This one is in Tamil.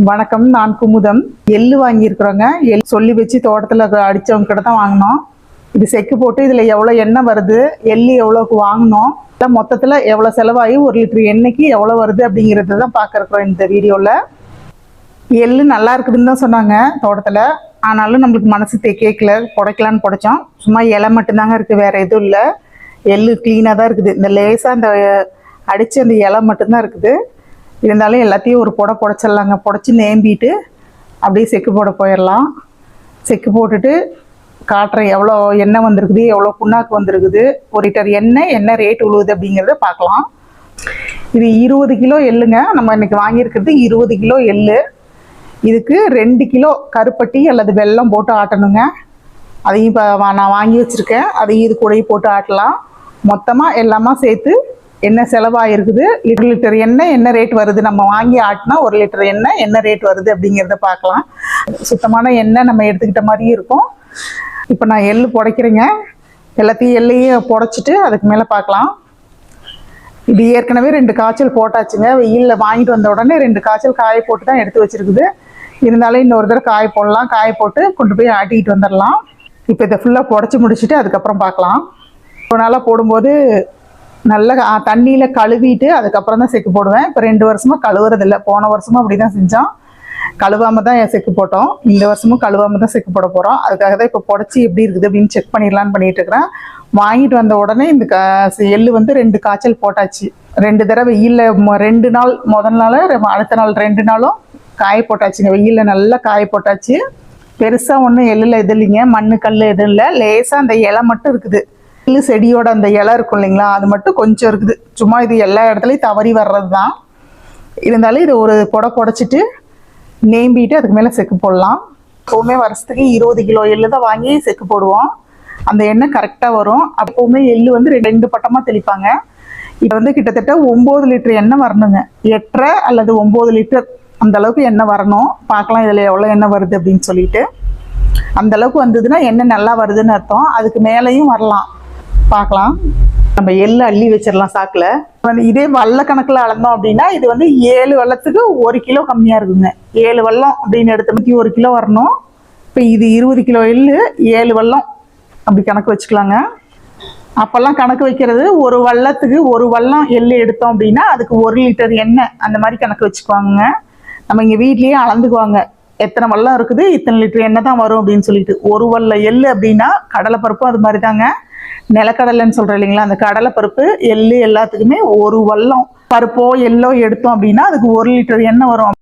வணக்கம் நான் குமுதம். எள்ளு வாங்கியிருக்கிறோங்க. எள் சொல்லி வச்சு தோட்டத்தில் அடித்தவங்க கிட்ட தான் வாங்கினோம். இது செக்கு போட்டு இதில் எவ்வளோ எண்ணெய் வருது எள்ளு எவ்வளோக்கு வாங்கினோம் எல்லாம் மொத்தத்தில் எவ்வளோ செலவாகி ஒரு லிட்டர் எண்ணெய்க்கு எவ்வளோ வருது அப்படிங்கிறது தான் பார்க்குறோம் இந்த வீடியோவில் எள்ளு நல்லா இருக்குதுன்னு தான் சொன்னாங்க தோட்டத்தில். ஆனாலும் நம்மளுக்கு மனசு கேட்கல புடைக்கலான்னு புடைச்சோம். சும்மா இலை மட்டும்தாங்க இருக்குது வேறு எதுவும் இல்லை. எள்ளு க்ளீனாக தான் இருக்குது. இந்த லேசாக அந்த அடித்த அந்த இலை மட்டும்தான் இருக்குது. இருந்தாலும் எல்லாத்தையும் ஒரு புடை புடைச்சிடலாங்க. புடச்சி நேம்பிட்டு அப்படியே செக்கு போட போயிடலாம். செக்கு போட்டுட்டு காட்டுறேன் எவ்வளோ எண்ணெய் வந்திருக்குது எவ்வளோ புண்ணாக்கு வந்திருக்குது ஒரு லிட்டர் எண்ணெய் என்ன ரேட் உழுவுது அப்படிங்கிறத பார்க்கலாம். இது இருபது கிலோ எள்ளுங்க. நம்ம இன்னைக்கு வாங்கியிருக்கிறது இருபது கிலோ எள்ளு. இதுக்கு ரெண்டு கிலோ கருப்பட்டி அல்லது வெல்லம் போட்டு ஆட்டணுங்க. அதையும் இப்போ நான் வாங்கி வச்சுருக்கேன். அதையும் இது கூடயும் போட்டு ஆட்டலாம். மொத்தமாக எல்லாமே சேர்த்து என்ன செலவாயிருக்குது? லிட்டர் லிட்டர் எண்ணெய் என்ன ரேட் வருது? நம்ம வாங்கி ஆட்டினா ஒரு லிட்டர் எண்ணெய் என்ன ரேட் வருது அப்படிங்கிறத பார்க்கலாம். சுத்தமான எண்ணெய் நம்ம எடுத்துக்கிட்ட மாதிரியும் இருக்கும். இப்போ நான் எள்ளு புடைக்கிறேங்க. எல்லாத்தையும் எள்ளையும் புடைச்சிட்டு அதுக்கு மேலே பார்க்கலாம். இது ஏற்கனவே ரெண்டு காய்ச்சல் போட்டாச்சுங்க. வெயிலில் வாங்கிட்டு வந்த உடனே ரெண்டு காய்ச்சல் காய போட்டு தான் எடுத்து வச்சிருக்குது. இருந்தாலும் இன்னொரு தடவை காய போடலாம். காய போட்டு கொண்டு போய் ஆட்டிக்கிட்டு வந்துடலாம். இப்போ இதை ஃபுல்லாக புடச்சி முடிச்சுட்டு அதுக்கப்புறம் பார்க்கலாம். ஒரு நாளாக போடும்போது நல்லா தண்ணியில் கழுவிட்டு அதுக்கப்புறம் தான் செக்கு போடுவேன். இப்போ ரெண்டு வருஷமாக கழுவுறதில்ல. போன வருஷமும் அப்படி தான் செஞ்சோம். கழுவாம தான் செக்கு போட்டோம். இந்த வருஷமும் கழுவாம தான் செக்கு போட போகிறோம் அதுக்காக தான் இப்போ புடச்சி எப்படி இருக்குது அப்படின்னு செக் பண்ணிடலான்னு பண்ணிட்டு இருக்கிறேன். வாங்கிட்டு வந்த உடனே இந்த கா எள்ளு வந்து ரெண்டு காய்ச்சல் போட்டாச்சு. ரெண்டு தடவை வெயிலில் ரெண்டு நாள் முதல் நாள் அடுத்த நாள் ரெண்டு நாளும் காய போட்டாச்சுங்க. வெயிலில் நல்லா காய போட்டாச்சு. பெருசாக ஒன்றும் எள்ளில் எது இல்லைங்க. மண்ணு கல் எதுவும் இல்லை. லேசாக அந்த இலை மட்டும் இருக்குது. எள்ளு செடியோட அந்த இலை இருக்கும் இல்லைங்களா? அது மட்டும் கொஞ்சம் இருக்குது. சும்மா இது எல்லா இடத்துலையும் தவறி வர்றது தான் இருந்தாலும் இது ஒரு புடை புடைச்சிட்டு நேம்பிட்டு அதுக்கு மேலே செக்கு போடலாம். எப்போவுமே வருஷத்துக்கு இருபது கிலோ எள்ளு தான் வாங்கி செக்கு போடுவோம். அந்த எண்ணெய் கரெக்டாக வரும். அப்போவுமே எள்ளு வந்து ரெண்டு- ரெண்டு பட்டமாக தெளிப்பாங்க. இப்போ வந்து கிட்டத்தட்ட ஒம்பது லிட்டர் எண்ணெய் வரணுங்க. எட்டரை அல்லது ஒம்பது லிட்டர் அந்த அளவுக்கு எண்ணெய் வரணும். பார்க்கலாம் இதில் எவ்வளோ எண்ணெய் வருது அப்படின்னு சொல்லிட்டு. அந்த அளவுக்கு வந்ததுன்னா எண்ணெய் நல்லா வருதுன்னு அர்த்தம். அதுக்கு மேலேயும் வரலாம். பார்க்கலாம். நம்ம எள்ளு அள்ளி வச்சிடலாம் சாக்கில். இதே வல்ல கணக்கில் அளந்தோம் அப்படின்னா இது வந்து ஏழு வெள்ளத்துக்கு ஒரு கிலோ கம்மியாக இருக்குங்க. ஏழு வல்லம் அப்படின்னு எடுத்தமைக்கு ஒரு கிலோ வரணும். இப்போ இது இருபது கிலோ எள்ளு ஏழு வல்லம். அப்படி கணக்கு வச்சுக்கலாங்க. அப்போல்லாம் கணக்கு வைக்கிறது ஒரு வள்ளத்துக்கு ஒரு வள்ளம் எள்ளு எடுத்தோம் அப்படின்னா அதுக்கு ஒரு லிட்டர் எண்ணெய் அந்த மாதிரி கணக்கு வச்சுக்குவாங்க நம்ம இங்கே வீட்லேயே அளந்துக்குவாங்க. எத்தனை வள்ளம் இருக்குது இத்தனை லிட்டர் எண்ணெய் தான் வரும் அப்படின்னு சொல்லிட்டு. ஒரு வல்ல எள்ளு அப்படின்னா கடலைப்பருப்பும் அது மாதிரி தாங்க. நிலக்கடலைன்னு சொல்கிறோம் இல்லைங்களா? அந்த கடலை பருப்பு எள்ளு எல்லாத்துக்குமே ஒரு வல்லம் பருப்போ எள்ளோ எடுத்தோம் அப்படின்னா அதுக்கு ஒரு லிட்டர் எண்ணெய் வரும்.